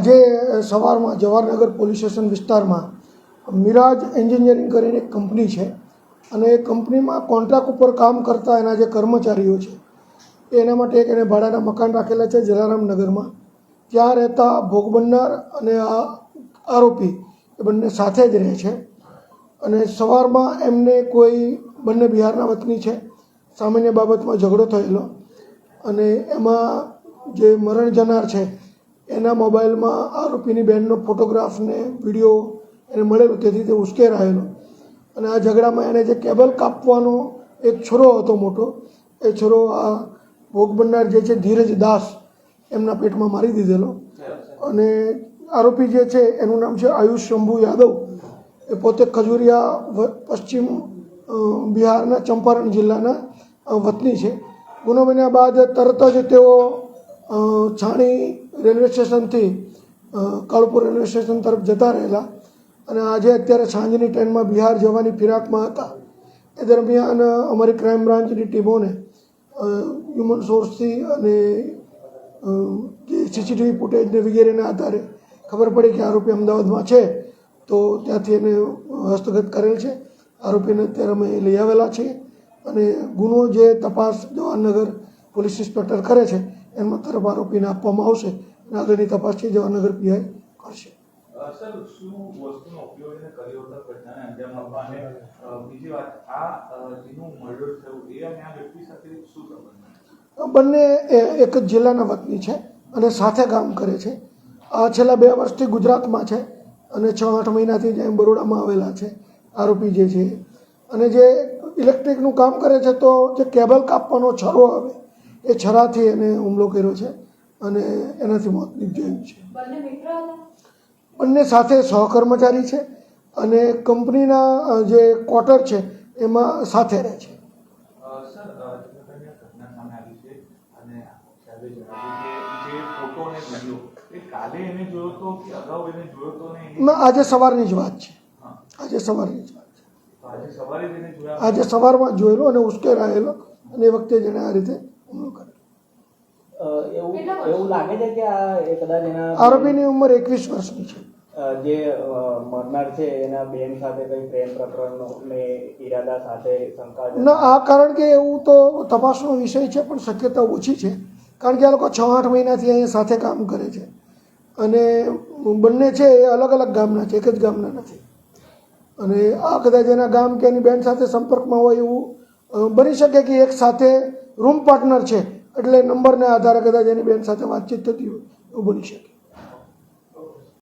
આજે સવારમાં Jawahar Nagar police station વિસ્તારમાં મિરાજ એન્જિનિયરિંગ કરીને એક કંપની છે. અને એ કંપનીમાં કોન્ટ્રાક્ટ ઉપર કામ કરતા એના જે કર્મચારીઓ છે એના માટે એક એને ભાડાના મકાન રાખેલા છે જલારામનગરમાં ત્યાં રહેતા ભોગ બનનાર અને આ આરોપી એ બંને સાથે જ રહે છે. અને સવારમાં એમને કોઈ બંને બિહારના વતની છે. સામાન્ય બાબતમાં ઝઘડો થયેલો. અને એમાં જે મરણ જનાર છે એના મોબાઈલમાં આરોપીની બહેનનો ફોટોગ્રાફ ને વીડિયો એને મળેલો, તેથી તે ઉશ્કેરાયેલો. અને આ ઝઘડામાં એને જે કેબલ કાપવાનો એક છોરો હતો મોટો, એ છોરો આ ભોગ બનનાર જે છે ધીરજ દાસ એમના પેટમાં મારી દીધેલો. અને આરોપી જે છે એનું નામ છે આયુષ શંભુ યાદવ. એ પોતે ખજુરિયા પશ્ચિમ બિહારના ચંપારણ જિલ્લાના વતની છે. ગુનો બન્યા બાદ તરત જ તેઓ છાણી રેલવે સ્ટેશનથી કાળુપુર રેલવે સ્ટેશન તરફ જતા રહેલા. અને આજે અત્યારે સાંજની ટ્રેનમાં બિહાર જવાની ફિરાકમાં હતા. એ દરમિયાન અમારી ક્રાઇમ બ્રાન્ચની ટીમોને હ્યુમન સોર્સથી અને જે સીસીટીવી ફૂટેજને વગેરેના આધારે ખબર પડી કે આરોપી અમદાવાદમાં છે, તો ત્યાંથી એને હસ્તગત કરેલ છે. આરોપીને અત્યારે અમે લઈ આવેલા છીએ. અને ગુનો જે તપાસ, જવાહરનગર પોલીસ ઇન્સ્પેક્ટર કરે છે એમાં તરફ આરોપીને આપવામાં આવશે અને આગળની તપાસ છે જવાહરનગર પીઆઈ કરશે. સર શું વસ્તુનો ઉપયોગ એને કર્યો હતો ઘટનાને અંજામ આપવા અને બીજી વાત આ જેનું મર્ડર થયું એ અને આ વ્યક્તિ સાથે શું સંબંધ બંને એક જ જિલ્લાના વતની છે અને સાથે કામ કરે છે. આ છેલ્લા બે વર્ષથી ગુજરાતમાં છે અને છ આઠ મહિનાથી જ બરોડામાં આવેલા છે. આરોપી જે છે. અને જે ઇલેક્ટ્રિકનું કામ કરે છે તો જે કેબલ કાપવાનો છરો આવે એ છરાથી એને હુમલો કર્યો છે અને એનાથી મોત નીપજાયું છે. બંને મિત્ર હતા? બંને સાથે સહકર્મચારી છે અને કંપનીના જે ક્વાર્ટર છે એમાં સાથે રહે છે. આજે સવારની જ વાત છે. આજે સવારની જ વાત છે. આજે સવારે જ આજે સવારમાં જોયેલો અને ઉશ્કેરાયેલો અને એ વખતે જેને આ રીતે હુમલો કર્યો. એવું એવું લાગે છે કે આ કદાચ એના આરોપીની ઉંમર એકવીસ વર્ષની છે. જે મરનાર છે એના બેન સાથે કઈ પ્રેમ પ્રકરણનો ને ઈરાદા સાથે શંકા ના આ કારણ કે એવું તો તપાસનો વિષય છે પણ શક્યતા ઓછી છે. કારણ કે આ લોકો છ આઠ મહિનાથી અહીંયા સાથે કામ કરે છે. અને બંને છે એ અલગ અલગ ગામના છે એક જ ગામના નથી. અને આ કદાચ એના ગામ કે એની બેન સાથે સંપર્કમાં હોય એવું બની શકે કે એક સાથે રૂમ પાર્ટનર છે, એટલે નંબરને આધારે કદાચ એની બેન સાથે વાતચીત થતી હોય, એવું બની શકે.